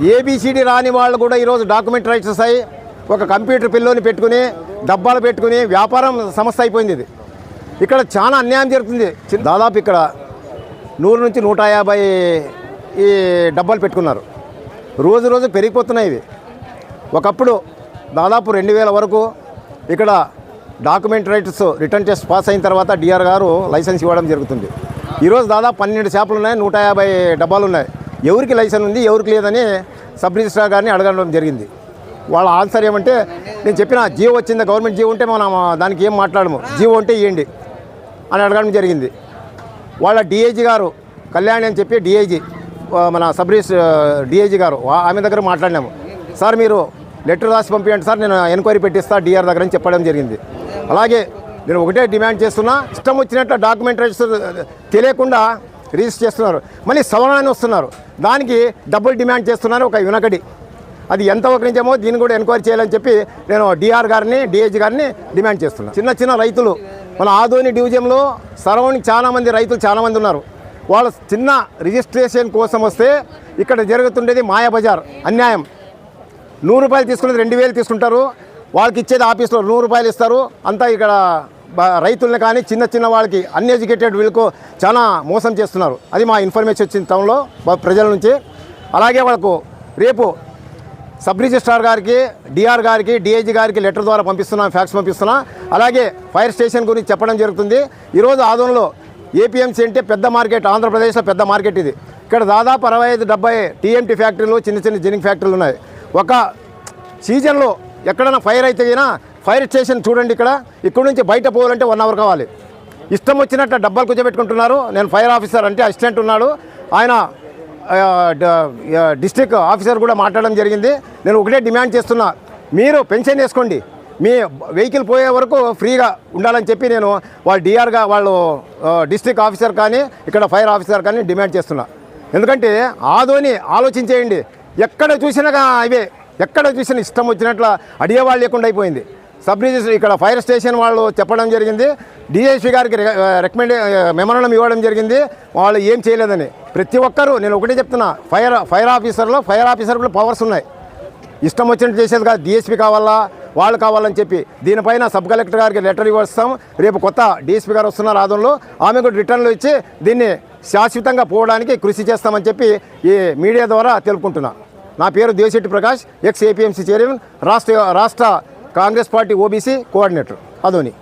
A B C D రాని వాళ్ళు కూడా ఈరోజు డాక్యుమెంట్ రైట్స్ అయ్యి ఒక కంప్యూటర్ పిల్లోని పెట్టుకుని డబ్బాలు పెట్టుకుని వ్యాపారం సంస్థ అయిపోయింది ఇది. ఇక్కడ చాలా అన్యాయం జరుగుతుంది. చి- దాదాపు ఇక్కడ నూరు నుంచి నూట యాభై ఈ డబ్బాలు పెట్టుకున్నారు. రోజు రోజు పెరిగిపోతున్నాయి ఇవి. ఒకప్పుడు దాదాపు రెండు వేల వరకు ఇక్కడ document writers return test pass అయిన తర్వాత డిఆర్ గారు లైసెన్స్ ఇవ్వడం జరుగుతుంది. ఈరోజు దాదాపు పన్నెండు చేపలు ఉన్నాయి నూట యాభై డబ్బాలు ఉన్నాయి. ఎవరికి లైసెన్స్ ఉంది ఎవరికి లేదని సబ్ రిజిస్ట్రార్ గారిని అడగడం జరిగింది. వాళ్ళ ఆన్సర్ ఏమంటే నేను చెప్పిన జియో వచ్చింది గవర్నమెంట్ జియో ఉంటే మనం దానికి ఏం మాట్లాడము జియో ఉంటే ఇవ్వండి అని అడగడం జరిగింది. వాళ్ళ డిఐజీ గారు కళ్యాణి అని చెప్పి డిఐజీ మన సబ్ డిఐజీ గారు ఆమె దగ్గర మాట్లాడినాము. సార్ మీరు లెటర్ రాసి పంపించండి సార్ నేను ఎంక్వైరీ పెట్టిస్తా డిఆర్ దగ్గర అని చెప్పడం జరిగింది. అలాగే నేను ఒకటే డిమాండ్ చేస్తున్నా ఇష్టం వచ్చినట్లు డాక్యుమెంట్ తెలియకుండా రిజిస్టర్ చేస్తున్నారు. మళ్ళీ సవరణ వస్తున్నారు. దానికి డబ్బులు డిమాండ్ చేస్తున్నారు ఒక యునకడి అది ఎంత నిజమో దీన్ని కూడా ఎంక్వైరీ చేయాలని చెప్పి నేను డిఆర్ గారిని డిహెచ్ గారిని డిమాండ్ చేస్తున్నాను చిన్న చిన్న రైతులు మన ఆదోని డివిజన్లో సరౌండింగ్ చాలామంది రైతులు చాలామంది ఉన్నారు. వాళ్ళ చిన్న రిజిస్ట్రేషన్ కోసం వస్తే ఇక్కడ జరుగుతుండేది మాయాబజార్ అన్యాయం. నూరు రూపాయలు తీసుకునేది రెండు వేలు తీసుకుంటారు. వాళ్ళకి ఇచ్చేది ఆఫీస్లో నూరు రూపాయలు ఇస్తారు. అంతా ఇక్కడ రైతుల్ని కానీ చిన్న చిన్న వాళ్ళకి అన్ఎడ్యుకేటెడ్ వీళ్ళకు చాలా మోసం చేస్తున్నారు. అది మా ఇన్ఫర్మేషన్ వచ్చిన టౌన్లో ప్రజల నుంచి. అలాగే వాళ్ళకు రేపు సబ్ రిజిస్ట్రార్ గారికి డిఆర్ గారికి డిఐజీ గారికి లెటర్ ద్వారా పంపిస్తున్నాం ఫ్యాక్స్ పంపిస్తున్నాం. అలాగే ఫైర్ స్టేషన్ గురించి చెప్పడం జరుగుతుంది. ఈరోజు ఆదంలో ఏపీఎంసీ అంటే పెద్ద మార్కెట్ ఆంధ్రప్రదేశ్లో పెద్ద మార్కెట్ ఇది. ఇక్కడ దాదాపు అరవై ఐదు డెబ్బై టీఎంటీ ఫ్యాక్టరీలు చిన్న చిన్న జినింగ్ ఫ్యాక్టరీలు ఉన్నాయి. ఒక సీజన్లో ఎక్కడైనా ఫైర్ అయితే అయినా ఫైర్ స్టేషన్ చూడండి ఇక్కడ. ఇక్కడ నుంచి బయట పోవాలంటే వన్ అవర్ కావాలి. ఇష్టం వచ్చినట్టు డబ్బాలు కూర్చోబెట్టుకుంటున్నారు. నేను ఫైర్ ఆఫీసర్ అంటే అసిస్టెంట్ ఉన్నాడు. ఆయన డిస్టిక్ డిస్ట్రిక్ట్ ఆఫీసర్ కూడా మాట్లాడడం జరిగింది. నేను ఒకటే డిమాండ్ చేస్తున్నా. మీరు పెన్షన్ వేసుకోండి. మీ వెహికల్ పోయే వరకు ఫ్రీగా ఉండాలని చెప్పి నేను వాళ్ళ డిఆర్గా వాళ్ళు డిస్టిక్ డిస్ట్రిక్ట్ ఆఫీసర్ కానీ ఇక్కడ ఫైర్ ఆఫీసర్ కానీ డిమాండ్ చేస్తున్నా. ఎందుకంటే ఆదోని ఆలోచించేయండి. ఎక్కడ చూసినా ఇవే. ఎక్కడ చూసినా ఇష్టం వచ్చినట్లు అడిగేవాళ్ళు లేకుండా అయిపోయింది. సబ్ రిజిస్టర్ ఇక్కడ ఫైర్ స్టేషన్ వాళ్ళు చెప్పడం జరిగింది. డిఎస్పీ గారికి రికమెండ్ మెమరణం ఇవ్వడం జరిగింది. వాళ్ళు ఏం చేయలేదని. ప్రతి ఒక్కరూ నేను ఒకటే చెప్తున్నా ఫైర్ ఫైర్ ఆఫీసర్లో ఫైర్ ఆఫీసర్లు పవర్స్ ఉన్నాయి. ఇష్టం వచ్చినట్టు చేసేది కాదు. డిఎస్పీ కావాలా వాళ్ళు కావాలని చెప్పి. దీనిపైన సబ్ కలెక్టర్ గారికి లెటర్ ఇవ్వస్తాం. రేపు కొత్త డిఎస్పీ గారు వస్తున్నారు ఆదంలో ఆమె కూడా రిటర్న్లు ఇచ్చి దీన్ని శాశ్వతంగా పోవడానికి కృషి చేస్తామని చెప్పి ఈ మీడియా ద్వారా తెలుపుకుంటున్నా. నా పేరు Deshetti Prakash ex A P M C chairman రాష్ట్ర రాష్ట్ర Congress party O B C coordinator. Adoni.